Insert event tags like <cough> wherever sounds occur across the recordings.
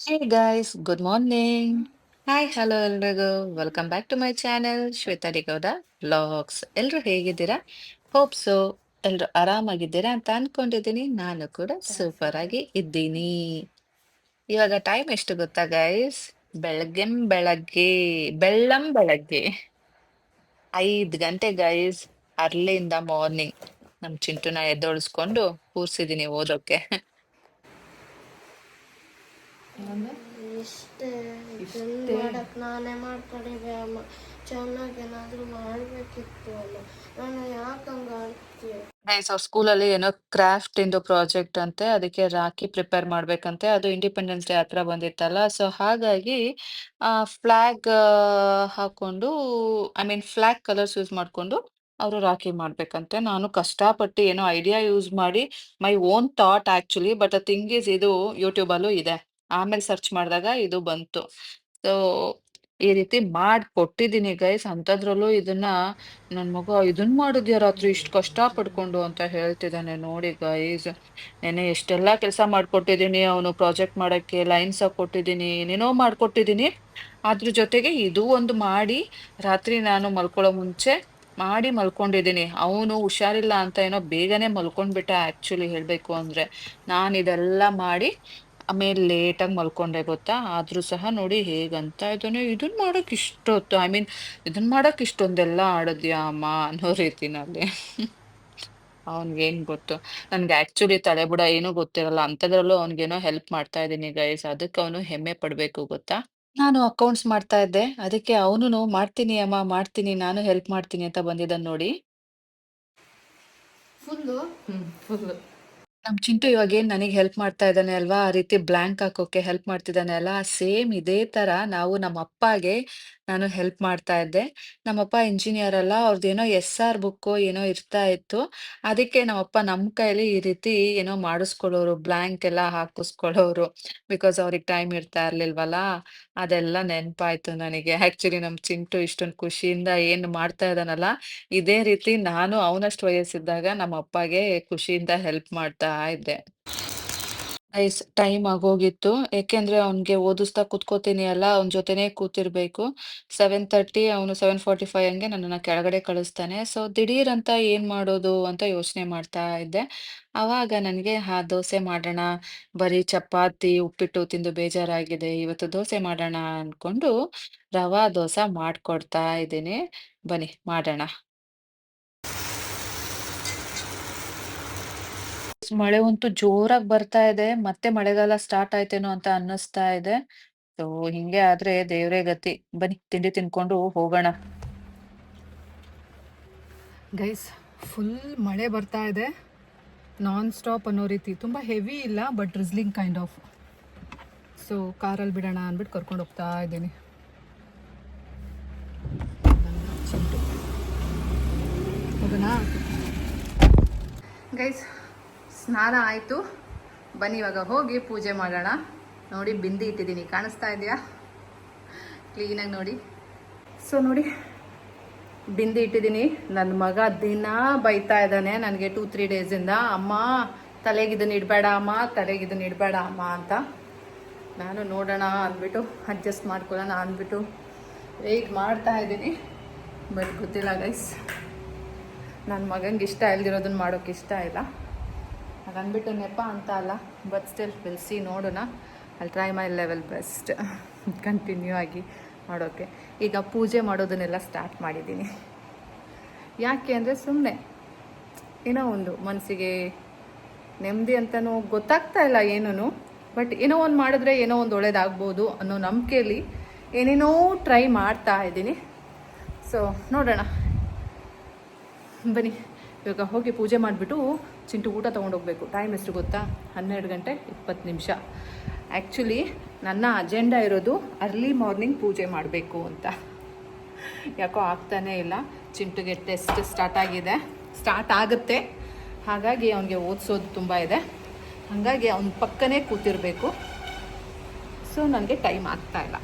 Hey guys good morning hi hello ಎಲ್ರಿಗೂ. Welcome back to my channel Shwetha D Gowda vlogs ಎಲ್ಲರೂ ಹೇಗಿದ್ದೀರಾ? Hope so ಎಲ್ಲರೂ ಆರಾಮಾಗಿದ್ದೀರಾ ಅಂತ ಅನ್ಕೊಂಡಿದ್ದೀನಿ. ನಾನು ಕೂಡ ಸೂಪರ್ ಆಗಿ ಇದ್ದೀನಿ. ಇವಾಗ ಟೈಮ್ ಎಷ್ಟು ಗೊತ್ತಾ ಗೈಸ್ ಬೆಳಗ್ಗೆ ಬೆಳಗ್ಗೆ, ಬೆಳ್ಳಂ ಬೆಳಗ್ಗೆ. ಐದು ಗಂಟೆ ಗೈಸ್ ಅರ್ಲಿಂದ ಮಾರ್ನಿಂಗ್ ನಮ್ ಚಿಂಟುನ ಎದ್ದೊಳಿಸ್ಕೊಂಡು ಕೂರ್ಸಿದೀನಿ ಓದೋಕೆ ಇಷ್ಟೇ. ಇದನ್ನ ಮಾಡಕ್ ನಾನೇ ಮಾಡ್ಕೊಂಡಿದ್ದೆ ಅಮ್ಮ. ಚೆನ್ನಾಗಿ ಏನಾದ್ರೂ ಮಾಡ್ಬೇಕಿತ್ತು ಅಮ್ಮ. ನಾನು ಯಾಕೆ ಹಂಗ ಆಡ್ತೀಯ ಗೈಸ್ ಅವ್ರ ಸ್ಕೂಲಲ್ಲಿ ಏನೋ ಕ್ರಾಫ್ಟ್ ಇಂದು ಪ್ರಾಜೆಕ್ಟ್ ಅಂತೆ ಅದಕ್ಕೆ ರಾಖಿ ಪ್ರಿಪೇರ್ ಮಾಡ್ಬೇಕಂತೆ. ಅದು ಇಂಡಿಪೆಂಡೆನ್ಸ್ ಡೇ ಹತ್ರ ಬಂದಿತ್ತಲ್ಲ ಸೊ ಹಾಗಾಗಿ ಫ್ಲಾಗ್ ಹಾಕೊಂಡು I mean flag colours use ಮಾಡ್ಕೊಂಡು ಅವರು ರಾಖಿ ಮಾಡ್ಬೇಕಂತೆ. ನಾನು ಕಷ್ಟಪಟ್ಟು ಏನೋ ಐಡಿಯಾ ಯೂಸ್ ಮಾಡಿ my own thought actually but thing is ಇದು ಯೂಟ್ಯೂಬಲ್ಲೂ ಇದೆ. ಆಮೇಲೆ ಸರ್ಚ್ ಮಾಡಿದಾಗ ಇದು ಬಂತು. ಸೊ ಈ ರೀತಿ ಮಾಡಿ ಕೊಟ್ಟಿದ್ದೀನಿ ಗೈಸ್ ಅಂಥದ್ರಲ್ಲೂ ಇದನ್ನ ನನ್ನ ಮಗ, ಇದನ್ ಮಾಡಿದ್ಯಾ ರಾತ್ರಿ? ಇಷ್ಟು ಕಷ್ಟ ಪಡ್ಕೊಂಡು? ಅಂತ ಹೇಳ್ತಿದ್ದಾನೆ. ನೋಡಿ ಗೈಸ್ ನೆನೆ ಎಷ್ಟೆಲ್ಲ ಕೆಲಸ ಮಾಡ್ಕೊಟ್ಟಿದ್ದೀನಿ ಅವನು ಪ್ರಾಜೆಕ್ಟ್ ಮಾಡಕ್ಕೆ ಲೈನ್ಸ್ ಕೊಟ್ಟಿದ್ದೀನಿ ಏನೇನೋ ಮಾಡ್ಕೊಟ್ಟಿದ್ದೀನಿ ಅದ್ರ ಜೊತೆಗೆ ಇದು ಒಂದು ಮಾಡಿ ರಾತ್ರಿ ನಾನು ಮಲ್ಕೊಳ್ಳೋ ಮುಂಚೆ ಮಾಡಿ ಮಲ್ಕೊಂಡಿದ್ದೀನಿ ಅವನು ಹುಷಾರಿಲ್ಲ ಅಂತ ಏನೋ ಬೇಗನೆ ಮಲ್ಕೊಂಡ್ಬಿಟ್ಟ ಆ್ಯಕ್ಚುಲಿ ಹೇಳಬೇಕು ಅಂದ್ರೆ. ನಾನು ಇದೆಲ್ಲ ಮಾಡಿ ಆಮೇಲೆ ಲೇಟಾಗಿ ಮಲ್ಕೊಂಡೆ ಗೊತ್ತಾ? ಆದರೂ ಸಹ ನೋಡಿ ಹೇಗಂತ ಇದ್ದಾನೆ. ಇದನ್ ಮಾಡೋಕೆ ಇಷ್ಟೊತ್ತು ಐ ಮೀನ್ ಇದನ್ ಮಾಡೋಕೆ ಇಷ್ಟೊಂದೆಲ್ಲ ಆಡದ್ಯಾ ಅಮ್ಮ ಅನ್ನೋ ರೀತಿನಲ್ಲಿ. ಅವ್ನಿಗೇನು ಗೊತ್ತು? ನನಗೆ ಆಕ್ಚುಲಿ ತಲೆಬುಡ ಏನೂ ಗೊತ್ತಿರಲ್ಲ. ಅಂಥದ್ರಲ್ಲೂ ಅವ್ನಿಗೇನೋ ಹೆಲ್ಪ್ ಮಾಡ್ತಾ ಇದ್ದೀನಿ ಗೈಸ್ ಅದಕ್ಕೆ ಅವನು ಹೆಮ್ಮೆ ಪಡಬೇಕು ಗೊತ್ತಾ? ನಾನು ಅಕೌಂಟ್ಸ್ ಮಾಡ್ತಾ ಇದ್ದೆ. ಅದಕ್ಕೆ ಅವನು ಮಾಡ್ತೀನಿ ಅಮ್ಮ ಮಾಡ್ತೀನಿ. ನಾನು ಹೆಲ್ಪ್ ಮಾಡ್ತೀನಿ ಅಂತ ಬಂದಿದ್ದಾನೆ ನೋಡಿ. ಫುಲ್ಲು ಫುಲ್ ನಮ್ ಚಿಂಟು ಇವಾಗ ಏನ್ ನನಗೆ ಹೆಲ್ಪ್ ಮಾಡ್ತಾ ಇದ್ದಾನೆ ಅಲ್ವಾ? ಆ ರೀತಿ ಬ್ಲಾಂಕ್ ಹಾಕೋಕೆ ಹೆಲ್ಪ್ ಮಾಡ್ತಿದ್ದಾನೆ ಅಲ್ಲ? ಸೇಮ್ ಇದೇ ತರ ನಾವು ನಮ್ಮ ಅಪ್ಪಗೆ ನಾನು ಹೆಲ್ಪ್ ಮಾಡ್ತಾ ಇದ್ದೆ. ನಮ್ಮಪ್ಪ ಇಂಜಿನಿಯರ್ ಅಲ್ಲ ಎಸ್ ಆರ್ ಬುಕ್ ಏನೋ ಇರ್ತಾ ಇತ್ತು. ಅದಕ್ಕೆ ನಮ್ಮಪ್ಪ ನಮ್ಮ ಕೈಲಿ ಈ ರೀತಿ ಏನೋ ಮಾಡಿಸ್ಕೊಳ್ಳೋರು ಬ್ಲಾಂಕ್ ಎಲ್ಲ ಹಾಕಿಸ್ಕೊಳ್ಳೋರು. ಬಿಕಾಸ್ ಅವ್ರಿಗೆ ಟೈಮ್ ಇರ್ತಾ ಇರ್ಲಿಲ್ವಲ್ಲ, ಅದೆಲ್ಲ ನೆನಪಾಯ್ತು ನನಗೆ. ಆಕ್ಚುಲಿ ನಮ್ಮ ಚಿಂಟು ಇಷ್ಟೊಂದು ಖುಷಿಯಿಂದ ಏನು ಮಾಡ್ತಾ ಇದ್ದಾನಲ್ಲ, ಇದೇ ರೀತಿ ನಾನು ಅವನಷ್ಟು ವಯಸ್ಸಿದ್ದಾಗ ನಮ್ಮಪ್ಪಗೆ ಖುಷಿಯಿಂದ ಹೆಲ್ಪ್ ಮಾಡ್ತಾ ಇದ್ದೆ. ಗೈಸ್ ಟೈಮ್ ಆಗೋಗಿತ್ತು. ಯಾಕೆಂದ್ರೆ ಅವ್ನಿಗೆ ಓದಿಸ್ತಾ ಕುತ್ಕೋತೀನಿ ಅಲ್ಲ, ಅವನ ಜೊತೆನೇ ಕೂತಿರ್ಬೇಕು. ಸೆವೆನ್ ತರ್ಟಿ ಅವನು ಸೆವೆನ್ ಫಾರ್ಟಿ ಫೈವ್ ಹಂಗೆ ನನ್ನನ್ನ ಕೆಳಗಡೆ ಕಳಿಸ್ತಾನೆ. ಸೊ ದಿಢೀರ್ ಅಂತ ಏನ್ ಮಾಡೋದು ಅಂತ ಯೋಚನೆ ಮಾಡ್ತಾ ಇದ್ದೆ. ಅವಾಗ ನನಗೆ, ಹಾ, ದೋಸೆ ಮಾಡೋಣ. ಬರೀ ಚಪಾತಿ, ಉಪ್ಪಿಟ್ಟು ತಿಂದು ಬೇಜಾರಾಗಿದೆ. ಇವತ್ತು ದೋಸೆ ಮಾಡೋಣ ಅನ್ಕೊಂಡು ರವಾ ದೋಸೆ ಮಾಡ್ಕೊಡ್ತಾ ಇದ್ದೀನಿ. ಬನ್ನಿ, ಮಾಡೋಣ. ಮಳೆ ಅಂತೂ ಜೋರಾಗಿ ಬರ್ತಾ ಇದೆ, ಮತ್ತೆ ಮಳೆಗಾಲ ಸ್ಟಾರ್ಟ್ ಆಯ್ತೇನೋ ಅಂತ ಅನ್ನಿಸ್ತಾ ಇದೆ. ಸೊ ಹಿಂಗೆ ಆದ್ರೆ ದೇವ್ರೇ ಗತಿ. ಬನ್ನಿ, ತಿಂಡಿ ತಿನ್ಕೊಂಡು ಹೋಗೋಣ. ಗೈಸ್ ಫುಲ್ ಮಳೆ ಬರ್ತಾ ಇದೆ. ನಾನ್ ಸ್ಟಾಪ್ ಅನ್ನೋ ರೀತಿ. ತುಂಬ ಹೆವಿ ಇಲ್ಲ but drizzling kind of so ಕಾರಲ್ಲಿ ಬಿಡೋಣ ಅಂದ್ಬಿಟ್ಟು ಕರ್ಕೊಂಡು ಹೋಗ್ತಾ ಇದ್ದೀನಿ. ಹೋಗೋಣ? ಗೈಸ್ ಸ್ನಾನ ಆಯಿತು. ಬನ್ನಿ, ಇವಾಗ ಹೋಗಿ ಪೂಜೆ ಮಾಡೋಣ. ನೋಡಿ, ಬಿಂದಿ ಇಟ್ಟಿದ್ದೀನಿ. ಕಾಣಿಸ್ತಾ ಇದೆಯಾ? ಕ್ಲೀನಾಗಿ ನೋಡಿ. ಸೊ ನೋಡಿ, ಬಿಂದಿ ಇಟ್ಟಿದ್ದೀನಿ. ನನ್ನ ಮಗ ದಿನ ಬೈತಾ ಇದ್ದಾನೆ. ನನಗೆ ಟೂ ತ್ರೀ ಡೇಸಿಂದ ಅಮ್ಮ ತಲೆಗಿದನ್ನ ಇಡಬೇಡ, ಅಮ್ಮ ತಲೆಗಿದನ್ನ ಇಡಬೇಡ, ಅಮ್ಮ ಅಂತ. ನಾನು ನೋಡೋಣ ಅಂದ್ಬಿಟ್ಟು ಅಡ್ಜಸ್ಟ್ ಮಾಡ್ಕೊಳ್ಳೋಣ ಅಂದ್ಬಿಟ್ಟು ವೆಯ್ಟ್ ಮಾಡ್ತಾ ಇದ್ದೀನಿ. ಬಟ್ ಗೊತ್ತಿಲ್ಲ ಗೈಸ್ ನನ್ನ ಮಗಂಗೆ ಇಷ್ಟ ಇಲ್ದಿರೋದನ್ನ ಮಾಡೋಕೆ ಇಷ್ಟ ಇಲ್ಲ. ಹಾಗಂದ್ಬಿಟ್ಟು ನೆಪ ಅಂತ ಅಲ್ಲ ಬಟ್ ಸ್ಟಿಲ್ ಸಿ ನೋಡೋಣ. ಅಲ್ಲಿ try my level best continue ಆಗಿ ಮಾಡೋಕ್ಕೆ ಈಗ ಪೂಜೆ ಮಾಡೋದನ್ನೆಲ್ಲ ಸ್ಟಾರ್ಟ್ ಮಾಡಿದ್ದೀನಿ. ಯಾಕೆ ಅಂದರೆ ಸುಮ್ಮನೆ ಏನೋ ಒಂದು ಮನಸ್ಸಿಗೆ ನೆಮ್ಮದಿ ಅಂತಲೂ ಗೊತ್ತಾಗ್ತಾ ಇಲ್ಲ ಏನೂ ಬಟ್ ಏನೋ ಒಂದು ಮಾಡಿದ್ರೆ ಏನೋ ಒಂದು ಒಳ್ಳೇದಾಗ್ಬೋದು ಅನ್ನೋ ನಂಬಿಕೆಯಲ್ಲಿ ಏನೇನೋ ಟ್ರೈ ಮಾಡ್ತಾ ಇದ್ದೀನಿ. ಸೊ ನೋಡೋಣ. ಬನ್ನಿ, ಇವಾಗ ಹೋಗಿ ಪೂಜೆ ಮಾಡಿಬಿಟ್ಟು ಚಿಂಟು ಊಟ ತೊಗೊಂಡೋಗ್ಬೇಕು. ಟೈಮ್ ಎಷ್ಟು ಗೊತ್ತಾ? ಹನ್ನೆರಡು ಗಂಟೆ ಇಪ್ಪತ್ತು ನಿಮಿಷ. ಆ್ಯಕ್ಚುಲಿ ನನ್ನ ಅಜೆಂಡಾ ಇರೋದು ಅರ್ಲಿ ಮಾರ್ನಿಂಗ್ ಪೂಜೆ ಮಾಡಬೇಕು ಅಂತ. ಯಾಕೋ ಆಗ್ತಾನೇ ಇಲ್ಲ. ಚಿಂಟುಗೆ ಟೆಸ್ಟ್ ಸ್ಟಾರ್ಟ್ ಆಗಿದೆ. ಸ್ಟಾರ್ಟ್ ಆಗುತ್ತೆ. ಹಾಗಾಗಿ ಅವನಿಗೆ ಓದಿಸೋದು ತುಂಬ ಇದೆ. ಹಾಗಾಗಿ ಅವನ ಪಕ್ಕನೇ ಕೂತಿರಬೇಕು. ಸೊ ನನಗೆ ಟೈಮ್ ಆಗ್ತಾ ಇಲ್ಲ.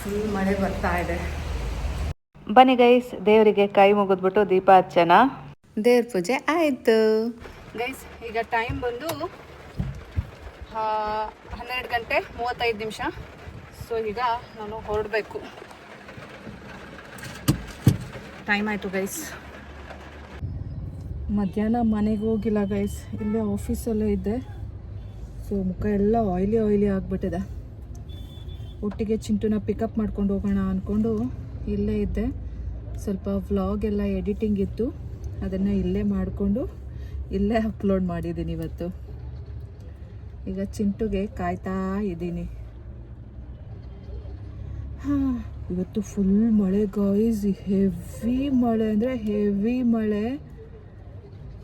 ಫುಲ್ ಮಳೆ ಬರ್ತಾ ಇದೆ. ಬನ್ನಿ ಗೈಸ್ ದೇವರಿಗೆ ಕೈ ಮುಗಿದ್ಬಿಟ್ಟು ದೀಪ ಹಚ್ಚನ ದೇವ್ರ ಪೂಜೆ ಆಯಿತು. ಗೈಸ್ ಈಗ ಟೈಮ್ ಬಂದು ಹನ್ನೆರಡು ಗಂಟೆ ಮೂವತ್ತೈದು ನಿಮಿಷ. ಸೊ ಈಗ ನಾನು ಹೊರಡಬೇಕು. ಟೈಮ್ ಆಯಿತು ಗೈಸ್. ಮಧ್ಯಾಹ್ನ ಮನೆಗೆ ಹೋಗಿಲ್ಲ ಗೈಸ್. ಇಲ್ಲೇ ಆಫೀಸಲ್ಲೇ ಇದ್ದೆ. ಸೊ ಮುಖ ಎಲ್ಲ ಆಯ್ಲಿ ಆಯ್ಲಿ ಆಗಿಬಿಟ್ಟಿದೆ. ಒಟ್ಟಿಗೆ ಚಿಂಟುನ ಪಿಕಪ್ ಮಾಡ್ಕೊಂಡು ಹೋಗೋಣ ಅಂದ್ಕೊಂಡು ಇಲ್ಲೇ ಇದ್ದೆ. ಸ್ವಲ್ಪ ವ್ಲಾಗ್ ಎಲ್ಲ ಎಡಿಟಿಂಗ್ ಇತ್ತು. ಅದನ್ನು ಇಲ್ಲೇ ಮಾಡಿಕೊಂಡು ಇಲ್ಲೇ ಅಪ್ಲೋಡ್ ಮಾಡಿದ್ದೀನಿ ಇವತ್ತು. ಈಗ ಚಿಂಟುಗೆ ಕಾಯ್ತಾ ಇದ್ದೀನಿ. ಹಾಂ, ಇವತ್ತು ಫುಲ್ ಮಳೆ ಗಾಯ್ಸ್ ಹೆವಿ ಮಳೆ ಅಂದರೆ ಹೆವಿ ಮಳೆ.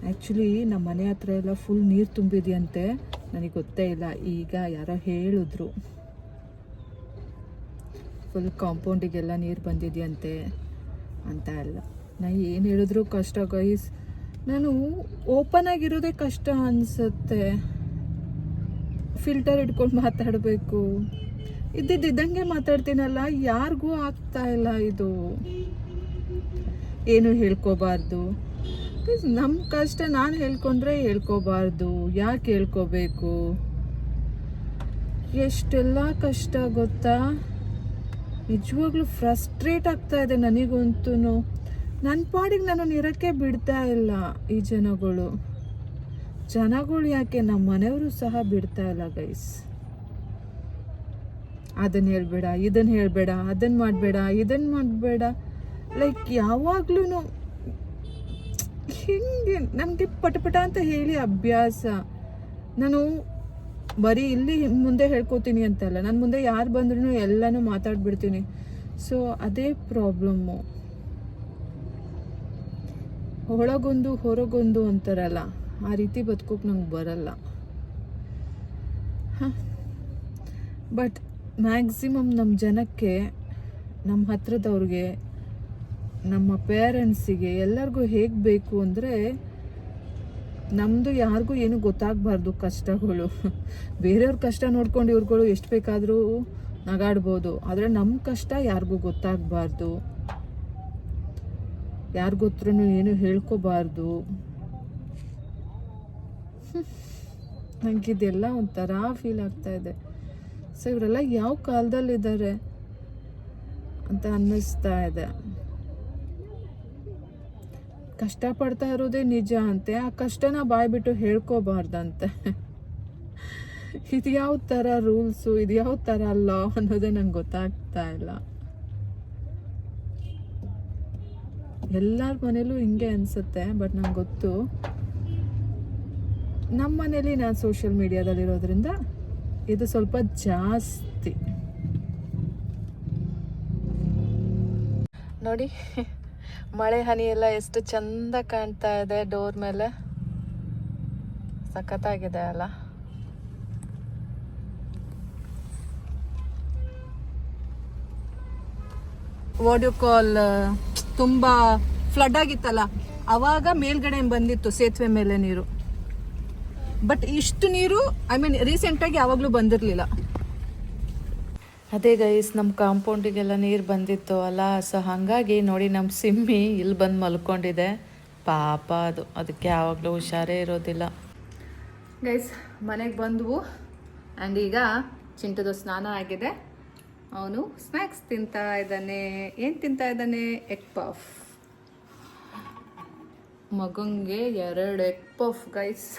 ಆ್ಯಕ್ಚುಲಿ ನಮ್ಮ ಮನೆ ಹತ್ರ ಎಲ್ಲ ಫುಲ್ ನೀರು ತುಂಬಿದೆಯಂತೆ. ನನಗೆ ಗೊತ್ತೇ ಇಲ್ಲ, ಈಗ ಯಾರೋ ಹೇಳಿದ್ರು. ಫುಲ್ ಕಾಂಪೌಂಡಿಗೆಲ್ಲ ನೀರು ಬಂದಿದೆಯಂತೆ ಅಂತ ಎಲ್ಲ. ನಾ ಏನು ಹೇಳಿದ್ರು ಕಷ್ಟ ಗೈಸ್ ನಾನು ಓಪನ್ ಆಗಿರೋದೇ ಕಷ್ಟ ಅನಿಸುತ್ತೆ. ಫಿಲ್ಟರ್ ಇಟ್ಕೊಂಡು ಮಾತಾಡಬೇಕು. ಇದ್ದಿದ್ದಂಗೆ ಮಾತಾಡ್ತೀನಲ್ಲ, ಯಾರಿಗೂ ಆಗ್ತಾ ಇಲ್ಲ ಇದು. ಏನು ಹೇಳ್ಕೋಬಾರ್ದು. ನಮ್ಮ ಕಷ್ಟ ನಾನು ಹೇಳ್ಕೊಂಡ್ರೆ ಹೇಳ್ಕೋಬಾರ್ದು. ಯಾಕೆ ಹೇಳ್ಕೋಬೇಕು? ಎಷ್ಟೆಲ್ಲ ಕಷ್ಟ ಗೊತ್ತಾ? ನಿಜವಾಗ್ಲೂ ಫ್ರಸ್ಟ್ರೇಟ್ ಆಗ್ತಾ ಇದೆ ನನಗಂತೂ ನನ್ನ ಪಾಡಿಗೆ ನಾನು ಇರೋಕ್ಕೆ ಬಿಡ್ತಾ ಇಲ್ಲ ಈ ಜನಗಳು. ಜನಗಳು ಯಾಕೆ ನಮ್ಮ ಮನೆಯವರು ಸಹ ಬಿಡ್ತಾ ಇಲ್ಲ ಗೈಸ್ ಅದನ್ನ ಹೇಳ್ಬೇಡ ಇದನ್ನ ಹೇಳಬೇಡ ಅದನ್ನ ಮಾಡಬೇಡ ಇದನ್ನ ಮಾಡಬೇಡ. ಲೈಕ್ ಯಾವಾಗ್ಲೂ ಹಿಂಗೆ ನನಗೆ ಪಟಪಟ ಅಂತ ಹೇಳಿ ಅಭ್ಯಾಸ. ನಾನು ಬರೀ ಇಲ್ಲಿ ಮುಂದೆ ಹೇಳ್ಕೊತೀನಿ ಅಂತಲ್ಲ, ನಾನು ಮುಂದೆ ಯಾರು ಬಂದ್ರೂ ಎಲ್ಲನೂ ಮಾತಾಡ್ಬಿಡ್ತೀನಿ. ಸೊ ಅದೇ ಪ್ರಾಬ್ಲಮ್ಮು ಒಳಗೊಂದು, ಹೊರಗೊಂದು ಅಂತಾರಲ್ಲ, ಆ ರೀತಿ ಬದುಕೋಕೆ ನಂಗೆ ಬರಲ್ಲ. ಬಟ್ ಮ್ಯಾಕ್ಸಿಮಮ್ ನಮ್ಮ ಜನಕ್ಕೆ ನಮ್ಮ ಹತ್ರದವ್ರಿಗೆ, ನಮ್ಮ ಪೇರೆಂಟ್ಸಿಗೆ ಎಲ್ಲರಿಗೂ ಹೇಗೆ ಬೇಕು ಅಂದರೆ ನಮ್ಮದು ಯಾರಿಗೂ ಏನು ಗೊತ್ತಾಗಬಾರ್ದು ಕಷ್ಟಗಳು. ಬೇರೆಯವ್ರ ಕಷ್ಟ ನೋಡ್ಕೊಂಡು ಇವ್ರುಗಳು ಎಷ್ಟು ಬೇಕಾದರೂ ನಗಾಡ್ಬೋದು. ಆದರೆ ನಮ್ಮ ಕಷ್ಟ ಯಾರಿಗೂ ಗೊತ್ತಾಗಬಾರ್ದು. ಯಾರಿಗೊತ್ರೂ ಏನು ಹೇಳ್ಕೋಬಾರ್ದು. ನನಗಿದೆಲ್ಲ ಒಂಥರ ಫೀಲ್ ಆಗ್ತಾ ಇದೆ. ಸೊ ಇವರೆಲ್ಲ ಯಾವ ಕಾಲದಲ್ಲಿದ್ದಾರೆ ಅಂತ ಅನ್ನಿಸ್ತಾ ಇದೆ. ಕಷ್ಟಪಡ್ತಾ ಇರೋದೇ ನಿಜ ಅಂತೆ. ಆ ಕಷ್ಟನ ಬಾಯ್ಬಿಟ್ಟು ಹೇಳ್ಕೋಬಾರ್ದಂತೆ. <laughs> ಇದು ಯಾವ ಥರ ರೂಲ್ಸು ಇದು ಯಾವ ಥರ ಲಾ ಅನ್ನೋದೇ ನಂಗೆ ಗೊತ್ತಾಗ್ತಾ ಇಲ್ಲ. ಎಲ್ಲರ ಮನೇಲೂ ಹಿಂಗೆ ಅನಿಸುತ್ತೆ, ಬಟ್ ನಂಗೆ ಗೊತ್ತು ನಮ್ಮ ಮನೇಲಿ ನಾನು ಸೋಷಿಯಲ್ ಮೀಡಿಯಾದಲ್ಲಿರೋದ್ರಿಂದ ಇದು ಸ್ವಲ್ಪ ಜಾಸ್ತಿ. ನೋಡಿ, ಮಳೆ, ಹನಿ ಎಲ್ಲ ಎಷ್ಟು ಚಂದ ಕಾಣ್ತಾ ಇದೆ ಡೋರ್ ಮೇಲೆ. ಸಖತ್ತಾಗಿದೆ ಅಲ್ಲ? ವಾಡಿಯೋ ಕಾಲ್ ತುಂಬಾ ಫ್ಲಡ್ ಆಗಿತ್ತಲ್ಲ ಅವಾಗ ಮೇಲ್ಗಡೆ ಬಂದಿತ್ತು ಸೇತುವೆ ಮೇಲೆ ನೀರು. ಬಟ್ ಇಷ್ಟು ನೀರು ಐ ಮೀನ್ ರೀಸೆಂಟಾಗಿ ಯಾವಾಗಲೂ ಬಂದಿರಲಿಲ್ಲ. ಅದೇ ಗೈಸ್ ನಮ್ಮ ಕಾಂಪೌಂಡಿಗೆಲ್ಲ ನೀರು ಬಂದಿತ್ತು ಅಲ್ಲ ಸೊ ಹಾಗಾಗಿ ನೋಡಿ ನಮ್ಮ ಸಿಮ್ಮಿ ಇಲ್ಲಿ ಬಂದು ಮಲ್ಕೊಂಡಿದೆ. ಪಾಪ ಅದು ಅದಕ್ಕೆ ಯಾವಾಗಲೂ ಹುಷಾರೇ ಇರೋದಿಲ್ಲ. ಗೈಸ್ ಮನೆಗೆ ಬಂದವು ಆ್ಯಂಡ್ ಈಗ ಚಿಂಟದ ಸ್ನಾನ ಆಗಿದೆ. ಅವನು ಸ್ನ್ಯಾಕ್ಸ್ ತಿಂತಾ ಇದ್ದಾನೆ. ಏನು ತಿಂತಾ ಇದ್ದಾನೆ? Egg puff. ಮಗಂಗೆ ಎರಡು ಎಗ್ ಪಫ್ ಗೈಸ್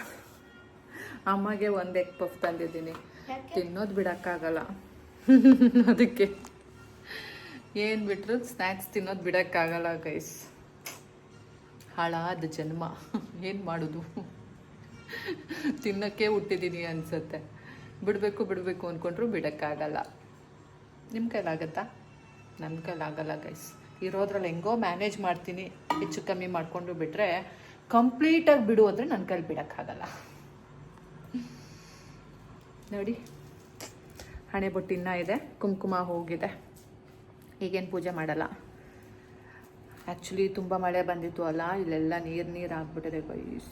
ಅಮ್ಮಗೆ ಒಂದು ಎಗ್ ಪಫ್ ತಂದಿದ್ದೀನಿ. ತಿನ್ನೋದು ಬಿಡೋಕ್ಕಾಗಲ್ಲ. ಅದಕ್ಕೆ. ಏನು ಬಿಟ್ಟರು ಸ್ನ್ಯಾಕ್ಸ್ ತಿನ್ನೋದು ಬಿಡೋಕ್ಕಾಗಲ್ಲ ಗೈಸ್ ಹಾಳಾದ ಜನ್ಮ. ಏನು ಮಾಡೋದು? ತಿನ್ನೋಕ್ಕೆ ಹುಟ್ಟಿದ್ದೀನಿ ಅನ್ಸುತ್ತೆ. ಬಿಡಬೇಕು ಬಿಡಬೇಕು ಅಂದ್ಕೊಂಡ್ರು ಬಿಡೋಕ್ಕಾಗಲ್ಲ. ನಿಮ್ಮ ಕೈಲಾಗತ್ತಾ ನನ್ನ ಕೈಲಾಗಲ್ಲ ಗೈಸ್ ಇರೋದ್ರಲ್ಲಿ ಹೆಂಗೋ ಮ್ಯಾನೇಜ್ ಮಾಡ್ತೀನಿ. ಹೆಚ್ಚು ಕಮ್ಮಿ ಮಾಡಿಕೊಂಡು ಬಿಟ್ಟರೆ ಕಂಪ್ಲೀಟಾಗಿ ಬಿಡು ಅಂದರೆ ನನ್ನ ಕೈಲಿ ಬಿಡೋಕ್ಕಾಗಲ್ಲ ನೋಡಿ. ಹಣೆ ಬೊಟ್ಟು ಇನ್ನೂ ಇದೆ. ಕುಂಕುಮ ಹೋಗಿದೆ. ಈಗೇನು ಪೂಜೆ ಮಾಡಲ್ಲ. ಆ್ಯಕ್ಚುಲಿ ತುಂಬ ಮಳೆ ಬಂದಿತ್ತು ಅಲ್ಲ. ಇಲ್ಲೆಲ್ಲ ನೀರು ನೀರು ಆಗ್ಬಿಟ್ಟಿದೆ ಗೈಸ್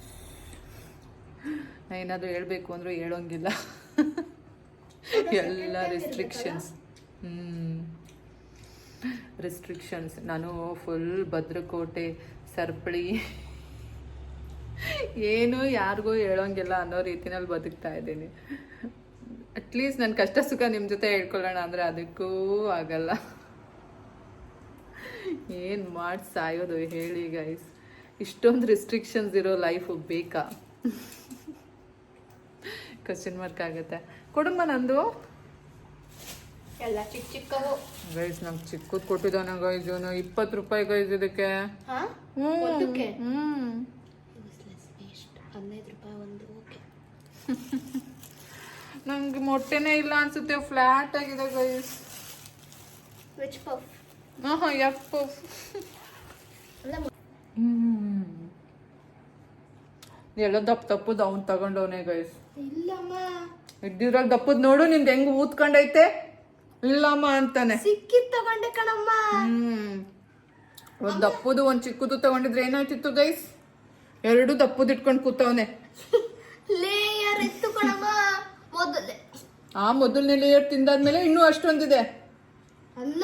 ನಾ ಏನಾದರೂ ಹೇಳಬೇಕು ಅಂದರೂ ಹೇಳೋಂಗಿಲ್ಲ. ಎಲ್ಲ ರಿಸ್ಟ್ರಿಕ್ಷನ್ಸ್ ರಿಸ್ಟ್ರಿಕ್ಷನ್ಸ್ ನಾನು ಫುಲ್ ಭದ್ರಕೋಟೆ, ಸರ್ಪಳಿ. ಏನು ಯಾರಿಗೂ ಹೇಳೋಂಗಿಲ್ಲ ಅನ್ನೋ ರೀತಿನಲ್ಲಿ ಬದುಕ್ತಾ ಇದ್ದೀನಿ. ಅಟ್ಲೀಸ್ಟ್ ನನ್ನ ಕಷ್ಟ ಸುಖ ನಿಮ್ಮ ಜೊತೆ ಹೇಳ್ಕೊಳ್ಳೋಣ ಅಂದರೆ ಅದಕ್ಕೂ ಆಗಲ್ಲ. ಏನು ಮಾಡಿ ಸಾಯೋದು ಹೇಳಿ ಗೈಸ್ ಇಷ್ಟೊಂದು ರಿಸ್ಟ್ರಿಕ್ಷನ್ಸ್ ಇರೋ ಲೈಫು ಬೇಕಾ? ಕ್ವಶನ್ ಮಾರ್ಕ್ ಆಗುತ್ತೆ. ಕೊಡಮ್ಮ ನಂದು? ಎಲ್ಲ ಚಿಕ್ಕ ಚಿಕ್ಕವು. ಗೈಸ್ ನಂಗೆ ಚಿಕ್ಕದ್ ಕೊಟ್ಟಿದ್ದಾನೆ ಗೈಸ್ ಇವನು ಇಪ್ಪತ್ತು ರೂಪಾಯಿ ಗೈಸ್ ಇದಕ್ಕೆ. ಹಾ? ಒಂದಕ್ಕೆ? ಎಷ್ಟು ಹದಿನೈದು ರೂಪಾಯಿ ಒಂದು ಓಕೆ. <laughs> ನಂಗೆ ಮೊಟ್ಟೆನೇ ಇಲ್ಲ ಅನ್ಸುತ್ತೆ ಫ್ಲಾಟ್ ಆಗಿದೆ ಗೈಸ್ ವೆಜ್ ಪಫ್ ಹಾಂ ಯಪ್ಪ ಅಲ್ಲ ಎಲ್ಲ ದಪ್ಪ ತಪ್ಪದು ಅವ್ನು ತಗೊಂಡವನೇ ಗೈಸ್ ಇಲ್ಲಮ್ಮ. ಇದ್ದಿದ್ರಾಗ ದಪ್ಪದ್ ನೋಡು ನಿಂದು ಹೆಂಗ್ ಊದ್ಕೊಂಡೈತೆ? ಇಲ್ಲಮ್ಮ ಅಂತಾನೆ. ಸಿಕ್ಕಿದ್ ತಗೊಂಡೆ ಕಣಮ್ಮ. ಹ್ಮ್. ಒಂದ್ ದಪ್ಪದು ಒಂದ್ ಚಿಕ್ಕದು ತಗೊಂಡಿದ್ರೆ ಏನಾಯ್ತಿತ್ತು ಗೈಸ್ ಎರಡು ದಪ್ಪದ್ ಇಟ್ಕೊಂಡು ಕೂತವನೆ. ಲೇಯರ್ ಇತ್ತು ಕಣಮ್ಮ. ಮೊದಲೇ. ಆ ಮೊದಲನೇ ಲೇಯರ್ ತಿಂದಾದ್ಮೇಲೆ ಇನ್ನೂ ಅಷ್ಟೊಂದಿದೆ. ಅಲ್ಲ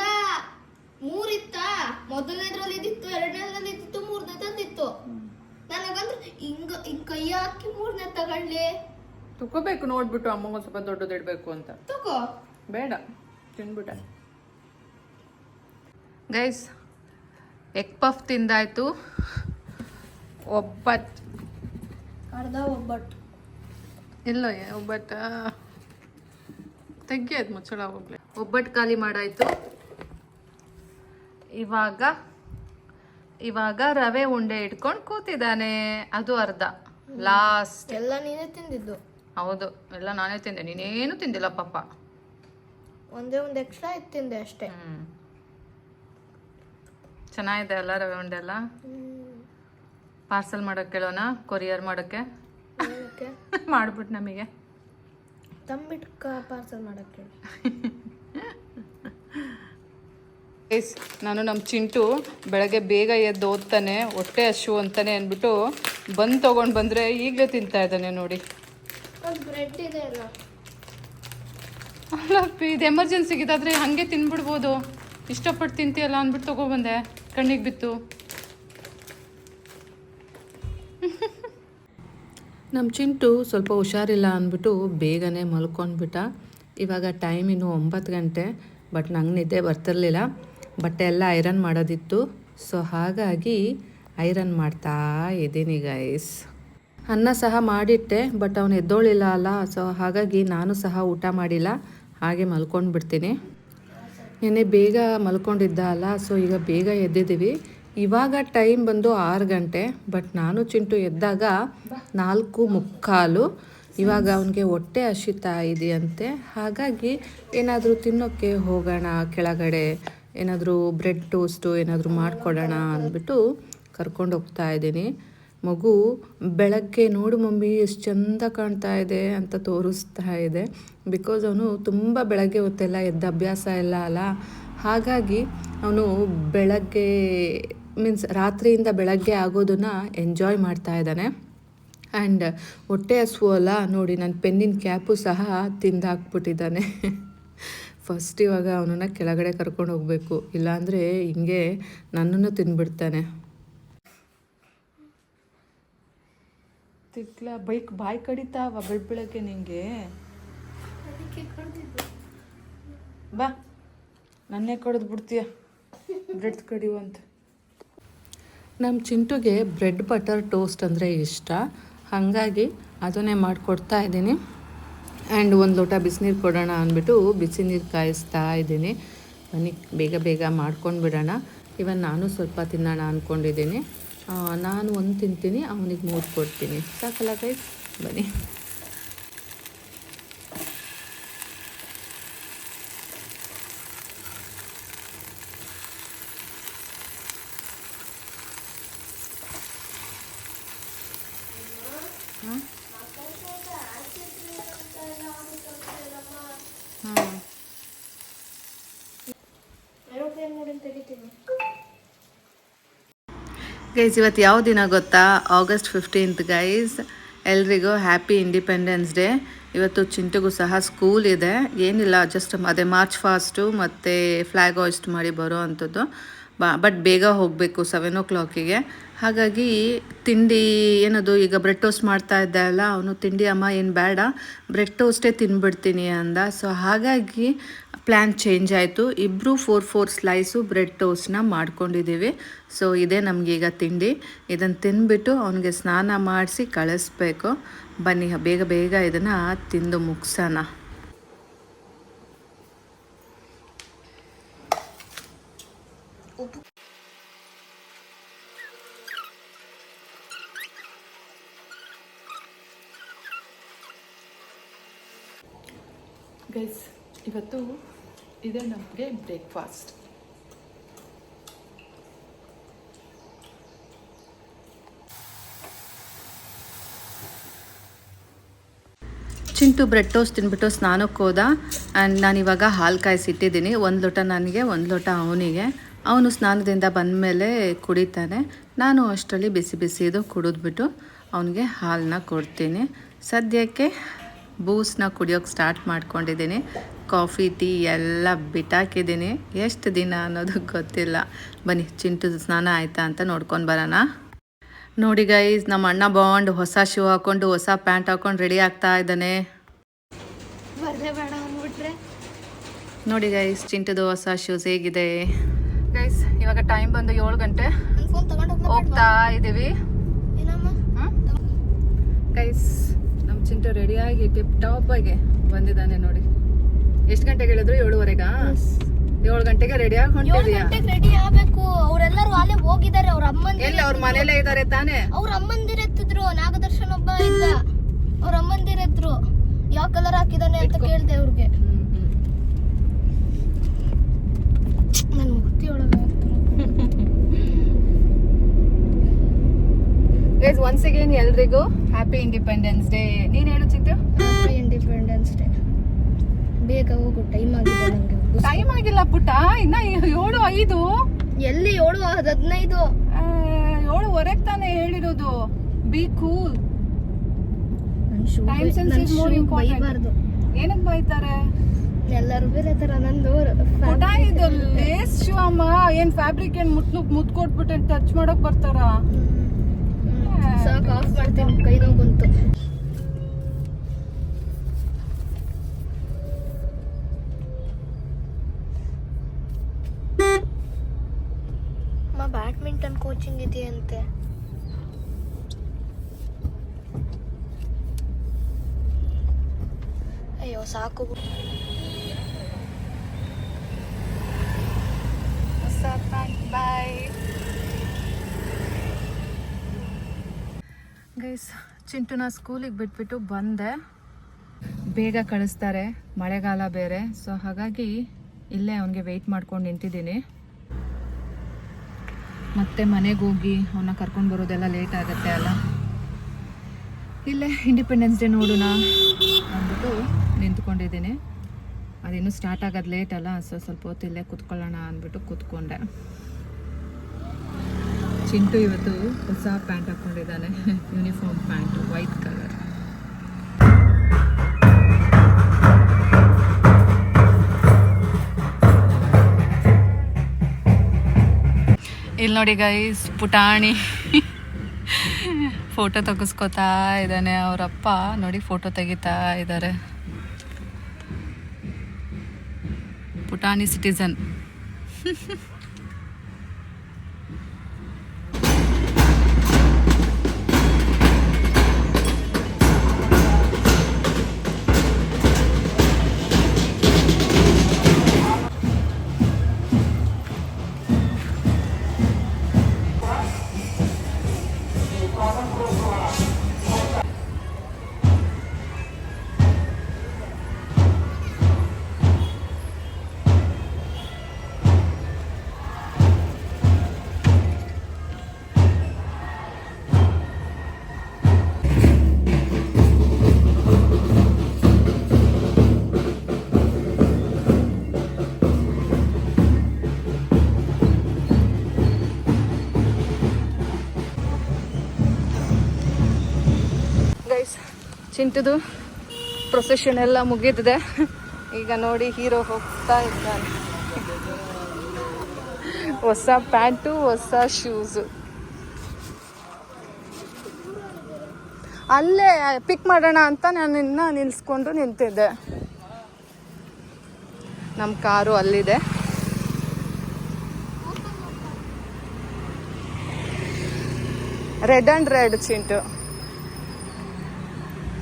ಮೂರಿತ್ತಾ? ಮೊದಲನೇದ್ರಲ್ಲಿ ಇದಿತ್ತು ಎರಡನೇದ್ರಲ್ಲಿ ಇದ್ದಿತ್ತು ತಂದಿತ್ತು ನನಗಂದ್ರೆ ಹಿಂಗ ಹಿಂಗ್ ಕೈ ಹಾಕಿ ಮೂರನೇ ತಗೊಳ್ಳಿ. ತಗೋಬೇಕು ನೋಡ್ಬಿಟ್ಟು ಅಮ್ಮಗ ಒಂದ್ ಸ್ವಲ್ಪ ದೊಡ್ಡದಿಡ್ಬೇಕು ಅಂತ. ತಗೋ. ಬೇಡ. ತಿನ್ಬಿಟ್ಟ. ಗೈಸ್ ಎಗ್ ಪಫ್ ತಿಂದಾಯ್ತು. ಒಬ್ಬಟ್ಟು ಅರ್ಧ ಒಬ್ಬಟ್ಟು ಇಲ್ಲ ಒಬ್ಬಟ್ಟು ತೆಗಿಯೋದು ಮುಚ್ಚಳ ಹೋಗ್ಲಿ. ಒಬ್ಬಟ್ಟು ಖಾಲಿ ಮಾಡಾಯಿತು. ಇವಾಗ ಇವಾಗ ರವೆ ಉಂಡೆ ಇಟ್ಕೊಂಡು ಕೂತಿದ್ದಾನೆ. ಅದು ಅರ್ಧ. ಲಾಸ್ಟ್ ಎಲ್ಲ ನೀನೇ ತಿಂದಿದ್ದು? ಹೌದು ಎಲ್ಲ ನಾನೇ ತಿಂದೆ. ನೀನೇನು ತಿಂದಿಲ್ಲ ಪಾಪ. ಒಂದೇ ಒಂದು ಎಕ್ಸ್ಟ್ರಾ ಇತ್ತಿಂದೆ ಅಷ್ಟೇ. ಹ್ಮ್. ಚೆನ್ನಾಗಿದೆ ಅಲ್ಲ ರವೆ ಉಂಡೆ ಎಲ್ಲ? ಪಾರ್ಸಲ್ ಮಾಡೋಕೆ ಕೇಳೋಣ ಕೊರಿಯರ್ ಮಾಡೋಕ್ಕೆ? <laughs> ಮಾಡ್ಬಿಟ್ ಮಾಡ್ಬಿಟ್ಟು ನಮಗೆ ತಂಬಿಟ್ಟು ಪಾರ್ಸಲ್ ಮಾಡಕ್ಕೆ ಗೈಸ್ <laughs> ನಾನು ನಮ್ಮ ಚಿಂಟು ಬೆಳಗ್ಗೆ ಬೇಗ ಎದ್ದು ಓದ್ತಾನೆ ಹೊಟ್ಟೆ ಹಶು ಅಂತಾನೆ ಅಂದ್ಬಿಟ್ಟು ಬಂದು ತೊಗೊಂಡು ಬಂದರೆ ಈಗಲೇ ತಿಂತಾ ಇದ್ದಾನೆ ನೋಡಿ. ಒಂದು ಬ್ರೆಡ್ ಇದೆ ಅಲ್ಲ. ಅಲ್ಲ ಅಪ್ಪಿ, ಇದು ಎಮರ್ಜೆನ್ಸಿಗೆ ಇದಾದರೆ ಹಾಗೆ ತಿನ್ಬಿಡ್ಬೋದು. ಇಷ್ಟಪಟ್ಟು ತಿಂತೀಯಲ್ಲ ಅಂದ್ಬಿಟ್ಟು ತೊಗೊಬಂದೆ ಕಣ್ಣಿಗೆ ಬಿತ್ತು. ನಮ್ಮ ಚಿಂಟು ಸ್ವಲ್ಪ ಹುಷಾರಿಲ್ಲ ಅಂದ್ಬಿಟ್ಟು ಬೇಗನೆ ಮಲ್ಕೊಂಡ್ಬಿಟ್ಟ. ಇವಾಗ ಟೈಮ್ ಇನ್ನು ಒಂಬತ್ತು ಗಂಟೆ ಬಟ್ ನಂಗೆ ನಿದ್ದೆ ಬರ್ತಿರ್ಲಿಲ್ಲ. ಬಟ್ಟೆ ಎಲ್ಲ ಐರನ್ ಮಾಡೋದಿತ್ತು. ಸೊ ಹಾಗಾಗಿ ಐರನ್ ಮಾಡ್ತಾ ಇದ್ದೀನಿ ಗೈಸ್ ಅನ್ನ ಸಹ ಮಾಡಿಟ್ಟೆ ಬಟ್ ಅವನು ಎದ್ದೋಳಿಲ್ಲ ಅಲ್ಲ. ಸೊ ಹಾಗಾಗಿ ನಾನು ಸಹ ಊಟ ಮಾಡಿಲ್ಲ. ಹಾಗೆ ಮಲ್ಕೊಂಡು ಬಿಡ್ತೀನಿ ನೆನ್ನೆ ಬೇಗ ಮಲ್ಕೊಂಡಿದ್ದ ಅಲ್ಲ, ಸೊ ಈಗ ಬೇಗ ಎದ್ದಿದ್ದೀವಿ. ಇವಾಗ ಟೈಮ್ ಬಂದು ಆರು ಗಂಟೆ, ಬಟ್ ನಾನು ಚಿಂಟು ಎದ್ದಾಗ ನಾಲ್ಕು ಮುಕ್ಕಾಲು. ಇವಾಗ ಅವನಿಗೆ ಹೊಟ್ಟೆ ಹಸಿತಾ ಇದೆಯಂತೆ. ಹಾಗಾಗಿ ಏನಾದರೂ ತಿನ್ನೋಕ್ಕೆ ಹೋಗೋಣ, ಕೆಳಗಡೆ ಏನಾದರೂ ಬ್ರೆಡ್ ಟೋಸ್ಟು ಏನಾದರೂ ಮಾಡಿಕೊಡೋಣ ಅಂದ್ಬಿಟ್ಟು ಕರ್ಕೊಂಡು ಹೋಗ್ತಾ ಇದ್ದೀನಿ. ಮಗು ಬೆಳಗ್ಗೆ ನೋಡು ಮಮ್ಮಿ, ಎಷ್ಟು ಚಂದ ಕಾಣ್ತಾ ಇದೆ ಅಂತ ತೋರಿಸ್ತಾ ಇದೆ. ಬಿಕಾಸ್ ಅವನು ತುಂಬ ಬೆಳಗ್ಗೆ ಹೊತ್ತೆಲ್ಲ ಎದ್ದ ಅಭ್ಯಾಸ ಎಲ್ಲ ಅಲ್ಲ. ಹಾಗಾಗಿ ಅವನು ಬೆಳಗ್ಗೆ ಮೀನ್ಸ್ ರಾತ್ರಿಯಿಂದ ಬೆಳಗ್ಗೆ ಆಗೋದನ್ನು ಎಂಜಾಯ್ ಮಾಡ್ತಾ ಇದ್ದಾನೆ. ಆ್ಯಂಡ್ ಹೊಟ್ಟೆ ಹಸುವು ಅಲ್ಲ, ನೋಡಿ ನನ್ನ ಪೆನ್ನಿನ ಕ್ಯಾಪು ಸಹ ತಿಂದಾಕ್ಬಿಟ್ಟಿದ್ದಾನೆ. ಫಸ್ಟ್ ಇವಾಗ ಅವನನ್ನು ಕೆಳಗಡೆ ಕರ್ಕೊಂಡು ಹೋಗಬೇಕು. ಇಲ್ಲಾಂದರೆ ಹಿಂಗೆ ನನ್ನನ್ನು ತಿಂದ್ಬಿಡ್ತಾನೆ ತಿಕ್ಲ ಬೈಕ್ ಬಾಯಿ ಕಡಿತಾವ ಬೆಳ್ ಬೆಳಗ್ಗೆ ನಿಂಗೆ. ಬಾ ನನ್ನೇ ಕಡ್ದು ಬಿಡ್ತೀಯ. ಬ್ರೆಡ್ ಕಡಿಯುವಂತ ನಮ್ಮ ಚಿಂಟುಗೆ ಬ್ರೆಡ್ ಬಟರ್ ಟೋಸ್ಟ್ ಅಂದರೆ ಇಷ್ಟ. ಹಾಗಾಗಿ ಅದನ್ನೇ ಮಾಡಿಕೊಡ್ತಾ ಇದ್ದೀನಿ. ಆ್ಯಂಡ್ ಒಂದು ಲೋಟ ಬಿಸಿನೀರು ಕೊಡೋಣ ಅಂದ್ಬಿಟ್ಟು ಬಿಸಿ ನೀರು ಕಾಯಿಸ್ತಾ ಇದ್ದೀನಿ. ಬನ್ನಿ ಬೇಗ ಬೇಗ ಮಾಡ್ಕೊಂಡು ಬಿಡೋಣ. ಇವನ್ ನಾನು ಸ್ವಲ್ಪ ತಿನ್ನೋಣ ಅಂದ್ಕೊಂಡಿದ್ದೀನಿ ನಾನು ಒಂದು ತಿಂತೀನಿ ಅವನಿಗೆ ಮೂರು ಕೊಡ್ತೀನಿ. ಸಾಕಲ್ಲ ಗೈಸ್ ಬನ್ನಿ. ಗೈಸ್ ಇವತ್ತು ಯಾವ ದಿನ ಗೊತ್ತಾ? ಆಗಸ್ಟ್ ಫಿಫ್ಟೀನ್ತ್ ಗೈಸ್ ಎಲ್ರಿಗೂ ಹ್ಯಾಪಿ ಇಂಡಿಪೆಂಡೆನ್ಸ್ ಡೇ ಇವತ್ತು ಚಿಂಟುಗೂ ಸಹ ಸ್ಕೂಲ್ ಇದೆ. ಏನಿಲ್ಲ ಜಸ್ಟ್ ಅದೇ ಮಾರ್ಚ್ ಫಾಸ್ಟು ಮತ್ತು ಫ್ಲ್ಯಾಗ್ ಹಾಯ್ಸ್ಟ್ ಮಾಡಿ ಬರೋ ಅಂಥದ್ದು. ಬಟ್ ಬೇಗ ಹೋಗಬೇಕು ಸೆವೆನ್ ಓ ಕ್ಲಾಕಿಗೆ ಹಾಗಾಗಿ ತಿಂಡಿ ಏನದು, ಈಗ ಬ್ರೆಡ್ ಟೋಸ್ಟ್ ಮಾಡ್ತಾ ಇದ್ದೆ ಅಲ್ಲ, ಅವನು ತಿಂಡಿ ಅಮ್ಮ ಏನು ಬೇಡ ಬ್ರೆಡ್ ಟೋಸ್ಟೇ ತಿನ್ಬಿಡ್ತೀನಿ ಅಂದ. ಸೊ ಹಾಗಾಗಿ ಪ್ಲ್ಯಾನ್ ಚೇಂಜ್ ಆಯಿತು. ಇಬ್ಬರು ಫೋರ್ ಫೋರ್ ಸ್ಲೈಸು ಬ್ರೆಡ್ ಟೋಸ್ಟ್ನ ಮಾಡ್ಕೊಂಡಿದ್ದೀವಿ ಸೊ ಇದೇ ನಮಗೀಗ ತಿಂಡಿ. ಇದನ್ನು ತಿನ್ಬಿಟ್ಟು ಅವನಿಗೆ ಸ್ನಾನ ಮಾಡಿಸಿ ಕಳಿಸ್ಬೇಕು. ಬನ್ನಿ, ಬೇಗ ಬೇಗ ಇದನ್ನು ತಿಂದು ಮುಗಿಸೋಣ. ಗೈಸ್ ಇವತ್ತು ಇದೆ ನಮಗೆ ಬ್ರೇಕ್ಫಾಸ್ಟ್. ಚಿಂಟು ಬ್ರೆಡ್ ಟೋಸ್ಟ್ ತಿನ್ಬಿಟ್ಟು ಸ್ನಾನಕ್ಕೆ ಹೋದ. ಆ್ಯಂಡ್ ನಾನಿವಾಗ ಹಾಲು ಕಾಯಿಸಿಟ್ಟಿದ್ದೀನಿ. ಒಂದು ಲೋಟ ನನಗೆ, ಒಂದು ಲೋಟ ಅವನಿಗೆ. ಅವನು ಸ್ನಾನದಿಂದ ಬಂದಮೇಲೆ ಕುಡಿತಾನೆ. ನಾನು ಅಷ್ಟರಲ್ಲಿ ಬಿಸಿ ಬಿಸಿದು ಕುಡಿದ್ಬಿಟ್ಟು ಅವನಿಗೆ ಹಾಲನ್ನ ಕೊಡ್ತೀನಿ. ಸದ್ಯಕ್ಕೆ ಬೂಸ್ನ ಕುಡಿಯೋಕ್ಕೆ ಸ್ಟಾರ್ಟ್ ಮಾಡ್ಕೊಂಡಿದ್ದೀನಿ. ಕಾಫಿ ಟೀ ಎಲ್ಲ ಬಿಟ್ಟಾಕಿದ್ದೀನಿ. ಎಷ್ಟು ದಿನ ಅನ್ನೋದು ಗೊತ್ತಿಲ್ಲ. ಬನ್ನಿ ಚಿಂಟು ಸ್ನಾನ ಆಯಿತಾ ಅಂತ ನೋಡ್ಕೊಂಡು ಬರೋಣ. ನೋಡಿ ಗೈಸ್ ನಮ್ಮ ಅಣ್ಣ ಬಾಂಡ್ ಹೊಸ ಶೂ ಹಾಕೊಂಡು ಹೊಸ ಪ್ಯಾಂಟ್ ಹಾಕೊಂಡು ರೆಡಿ ಆಗ್ತಾ ಇದ್ದಾನೆ. ನೋಡಿ ಗೈಸ್ ಚಿಂಟದು ಹೊಸ ಶೂಸ್ ಹೇಗಿದೆ. ಗೈಸ್ ಇವಾಗ ಟೈಮ್ ಬಂದು ಏಳು ಗಂಟೆ. ಹೋಗ್ತಾ ಇದ್ದೀವಿ ಗೈಸ್ ನಮ್ಮ ಚಿಂಟು ರೆಡಿಯಾಗಿ ಟಿಪ್ ಟಾಪ್ ಆಗಿ ಬಂದಿದ್ದಾನೆ ನೋಡಿ. ಎಷ್ಟು ಗಂಟೆಗೆ ಹೇಳಿದ್ರು? ಏಳುವರೆಗಾ? ಏಳು ಗಂಟೆಗೆ ಏಳು ಹೊಂಟಿದ್ಯಾ? ಗಂಟೆಗೆ ರೆಡಿ ಆಗ್ಬೇಕು. ಅವರೆಲ್ಲರೂ ಅಲ್ಲೇ ಹೋಗಿದ್ದಾರೆ ಅವ್ರ ಅಮ್ಮಂದಿರ ಎಲ್ಲ? ಅವ್ರ ಮನೇಲೇ ಇದ್ದಾರೆ ತಾನೇ? ಅವ್ರ ಅಮ್ಮಂದಿರ ಎತ್ತಿದ್ರು ನಾಗದರ್ಶನ್ ಒಬ್ಬ ಇದ್ದ. ಅವ್ರ ಅಮ್ಮಂದಿರ ಎದ್ರು. ಯಾವ ಕಲರ್ ಹಾಕಿದಾನೆ ಅಂತ ಕೇಳ್ದೆ ಅವ್ರಿಗೆ ನನ್ ಮುಕ್ತಿ ಒಳಗೆ ಗೈಸ್ ಒನ್ಸ್ ಅಗೇನ್ ಎಲ್ರಿಗೂ ಹ್ಯಾಪಿ ಇಂಡಿಪೆಂಡೆನ್ಸ್ ಡೇ ನೀನ್ ಹೇಳು ಹ್ಯಾಪಿ ಇಂಡಿಪೆಂಡೆನ್ಸ್ ಡೇ ಬೇಗ ಹೋಗು ಟೈಮ್ ಆಗಿದೆ ನಂಗೆ ಟೈಮ್ ಆಗಿಲ್ಲ ಪುಟ್ಟ ಇನ್ನ ಏಳು ಐದು. ಎಲ್ಲಿ ಏಳು? ಹದಿನೈದು. ಆ, ಏಳುವರೆಗೆ ತಾನೇ ಹೇಳಿರೋದು. Be cool time sense is is ಬೈಬಾರ್ದು. ಏನಕ್ಕೆ ಬೈತಾರೆ? ಎಲ್ಲರೂ ಬೇರೆ ತರ ನಂದು ಪುಟ ಇದು ಲೇಸ್ ಶೂ ಅಮ್ಮ. ಏನ್ ಫ್ಯಾಬ್ರಿಕ್ ಏನ್ ಮುಟ್ ಮುತ್ ಕೊಟ್ಬಿಟ್ಟು ಟಚ್ ಮಾಡಕ್ ಬರ್ತಾರ? ಸಾಕು ಆಫ್ ಮಾಡ್ತೀನಿ. ಕೈ ನೋವು ಬಂತು. ಬ್ಯಾಡ್ಮಿಂಟನ್ ಕೋಚಿಂಗ್ ಇದೆಯಂತೆ. ಅಯ್ಯೋ, ಸಾಕು. ಬಾಯ್ ಗೈಸ್, ಚಿಂಟುನ ಸ್ಕೂಲಿಗೆ ಬಿಟ್ಬಿಟ್ಟು ಬಂದೆ. ಬೇಗ ಕಳಿಸ್ತಾರೆ, ಮಳೆಗಾಲ ಬೇರೆ. ಸೊ ಹಾಗಾಗಿ ಇಲ್ಲೇ ಅವನಿಗೆ ವೆಯ್ಟ್ ಮಾಡ್ಕೊಂಡು ನಿಂತಿದ್ದೀನಿ. ಮತ್ತೆ ಮನೆಗೆ ಹೋಗಿ ಅವನ್ನ ಕರ್ಕೊಂಡು ಬರೋದೆಲ್ಲ ಲೇಟ್ ಆಗುತ್ತೆ ಅಲ್ಲ? ಇಲ್ಲೇ ಇಂಡಿಪೆಂಡೆನ್ಸ್ ಡೇ ನೋಡೋಣ ಅಂದ್ಬಿಟ್ಟು ನಿಂತ್ಕೊಂಡಿದ್ದೀನಿ. ಅದೇನು ಸ್ಟಾರ್ಟ್ ಆಗೋದು ಲೇಟ್ ಅಲ್ಲ ಸೊ ಸ್ವಲ್ಪ ಹೊತ್ತು ಇಲ್ಲೇ ಕುತ್ಕೊಳ್ಳೋಣ ಅಂದ್ಬಿಟ್ಟು ಕೂತ್ಕೊಂಡೆ. ಚಿಂಟು ಇವತ್ತು ಹೊಸ ಪ್ಯಾಂಟ್ ಹಾಕ್ಕೊಂಡಿದ್ದಾನೆ ಯೂನಿಫಾರ್ಮ್ ಪ್ಯಾಂಟು ವೈಟ್ ಕಲರ್ ಇಲ್ಲಿ ನೋಡಿ ಗೈಸ್ ಪುಟಾಣಿ. ಫೋಟೋ ತೆಗೆಸ್ಕೊತಾ ಇದ್ದಾನೆ ಅವರಪ್ಪ. ನೋಡಿ ಫೋಟೋ ತೆಗಿತಾ ಇದ್ದಾರೆ ಪುಟಾಣಿ ಸಿಟಿಸನ್ ಚಿಂಟದು ಪ್ರೊಸೆಷನ್ ಎಲ್ಲ ಮುಗಿದಿದೆ. ಈಗ ನೋಡಿ ಹೀರೋ ಹೋಗ್ತಾ ಇದ್ದಾನೆ. ಹೊಸ ಪ್ಯಾಂಟು, ಹೊಸ ಶೂಸು ಅಲ್ಲೇ ಪಿಕ್ ಮಾಡೋಣ ಅಂತ ನಾನು ಇನ್ನ ನಿಲ್ಸ್ಕೊಂಡು ನಿಂತಿದ್ದೆ. ನಮ್ಮ ಕಾರು ಅಲ್ಲಿದೆ. Red and red Chintu.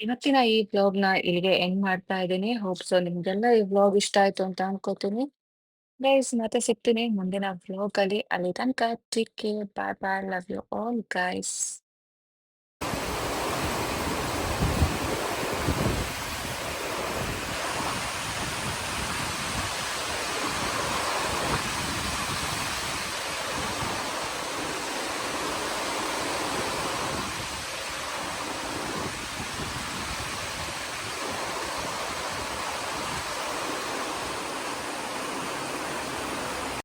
ಇವತ್ತಿನ ಈ ಬ್ಲಾಗ್ನ ಇಲ್ಲಿಗೆ ಎಂಡ್ ಮಾಡ್ತಾ ಇದ್ದೀನಿ. ಹೋಪ್ ಸೊ ನಿಮ್ಗೆಲ್ಲ ಈ ವ್ಲಾಗ್ ಇಷ್ಟ ಆಯ್ತು ಅಂತ ಅನ್ಕೋತೀನಿ. ಗೈಸ್ ಮತ್ತೆ ಸಿಗ್ತೀನಿ ಮುಂದಿನ ಬ್ಲಾಗ್ ಅಲ್ಲಿ. ಅಲ್ಲಿ ತನಕ take care bye bye love you all guys